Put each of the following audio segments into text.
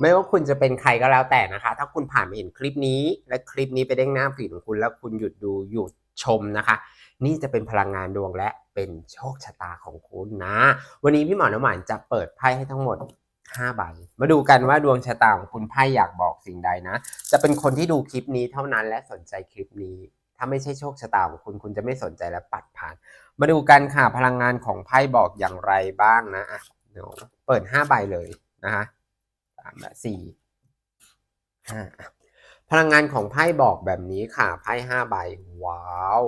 ไม่ว่าคุณจะเป็นใครก็แล้วแต่นะคะ ถ้าคุณผ่านมาเห็นคลิปนี้ และคลิปนี้ไปเด้งหน้าฟีดของคุณ แล้วคุณหยุดดูหยุดชมนะคะ นี่จะเป็นพลังงานดวงและเป็นโชคชะตาของคุณนะ วันนี้พี่หมอน้ำหวานจะเปิดไพ่ให้ทั้งหมด5ใบมาดูกันว่าดวงชะตาของคุณไพ่อยากบอกสิ่งใดนะ จะเป็นคนที่ดูคลิปนี้เท่านั้นและสนใจคลิปนี้ ถ้าไม่ใช่โชคชะตาของคุณคุณจะไม่สนใจและปัดผ่าน มาดูกันค่ะพลังงานของไพ่บอกอย่างไรบ้างนะอะเดี๋ยวเปิด5ใบเลยนะคะ สามและสี่ห้าพลังงานของไพ่บอกแบบนี้ค่ะ ไพ่ห้าใบ ว้าว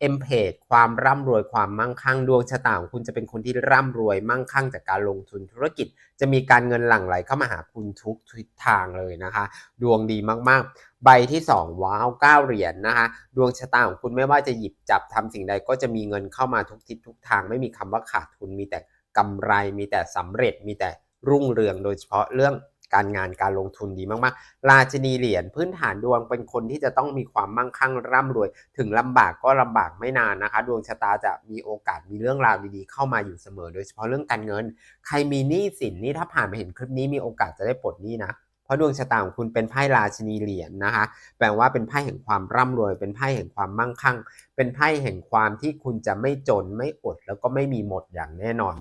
เอ็มเพจความร่ำรวยความมั่งคั่งดวงชะตาของคุณจะเป็นคนที่ร่ำรวยมั่งคั่งจากการลงทุนธุรกิจ จะมีการเงินหลั่งไหลเข้ามาหาคุณทุกทิศทางเลยนะคะ ดวงดีมากๆ ใบที่ 2 ว้าว9เหรียญนนะคะ ดวงชะตาของคุณไม่ว่าจะหยิบจับทำสิ่งใดก็จะมีเงินเข้ามาทุกทิศทุกทาง ไม่มีคำว่าขาดทุนมีแต่กำไรมีแต่สำเร็จมีแต่ รุ่งเรืองโดยเฉพาะเรื่องการงานการลงทุนดีมากๆ ราชินีเหรียญพื้นฐานดวงเป็นคนที่จะต้องมีความมั่งคั่งร่ำรวย ถึงลำบากก็ลำบากไม่นานนะคะ ดวงชะตาจะมีโอกาสมีเรื่องราวดีๆเข้ามาอยู่เสมอ โดยเฉพาะเรื่องการเงิน ใครมีหนี้สินนี่ถ้าผ่านมาเห็นคลิปนี้มีโอกาสจะได้ปลดหนี้นะเพราะดวงชะตาของคุณเป็นไพ่ราชินีเหรียญนะคะ แปลว่าเป็นไพ่แห่งความร่ำรวย เป็นไพ่แห่งความมั่งคั่ง เป็นไพ่แห่งความที่คุณจะไม่จนไม่อดแล้วก็ไม่มีหมดอย่างแน่นอน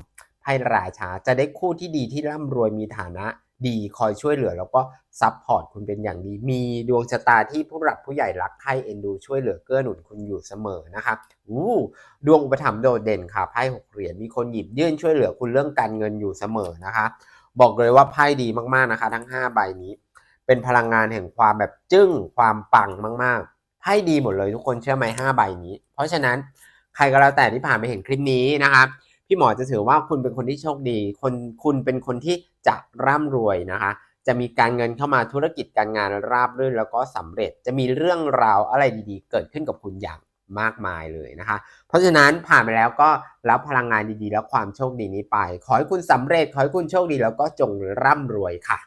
ไพ่ราชาจะได้คู่ที่ดีที่ร่ำรวยมีฐานะดีคอยช่วยเหลือ แล้วก็ซัพพอร์ตคุณเป็นอย่างดี มีดวงชะตาที่ผู้หลักผู้ใหญ่รักใคร่เอ็นดูช่วยเหลือเกื้อหนุนคุณอยู่เสมอนะคะอู้ดวงอุปถัมภ์โดดเด่นค่ะไพ่หกเหรียญมีคนหยิบยื่นช่วยเหลือคุณเรื่องการเงินอยู่เสมอนะคะ บอกเลยว่าไพ่ดีมากๆนะคะ ทั้ง 5 ใบนี้ เป็นพลังงานแห่งความแบบจึ้งความปังมากๆไพ่ดีหมดเลยทุกคนเชื่อไหมห้าใบนี้ เพราะฉะนั้นใครก็แล้วแต่ที่ผ่านไปเห็นคลิปนี้นะคะ พี่หมอจะถือว่าคุณเป็นคนที่โชคดี คนคุณเป็นคนที่จะร่ำรวยนะคะ จะมีการเงินเข้ามาธุรกิจการงานราบรื่นแล้วก็สำเร็จ จะมีเรื่องราวอะไรดีๆ เกิดขึ้นกับคุณอย่างมากมายเลยนะคะ เพราะฉะนั้นผ่านไปแล้วก็รับพลังงานดีๆ และความโชคดีนี้ไป ขอให้คุณสำเร็จ ขอให้คุณโชคดีแล้วก็จงร่ำรวยค่ะ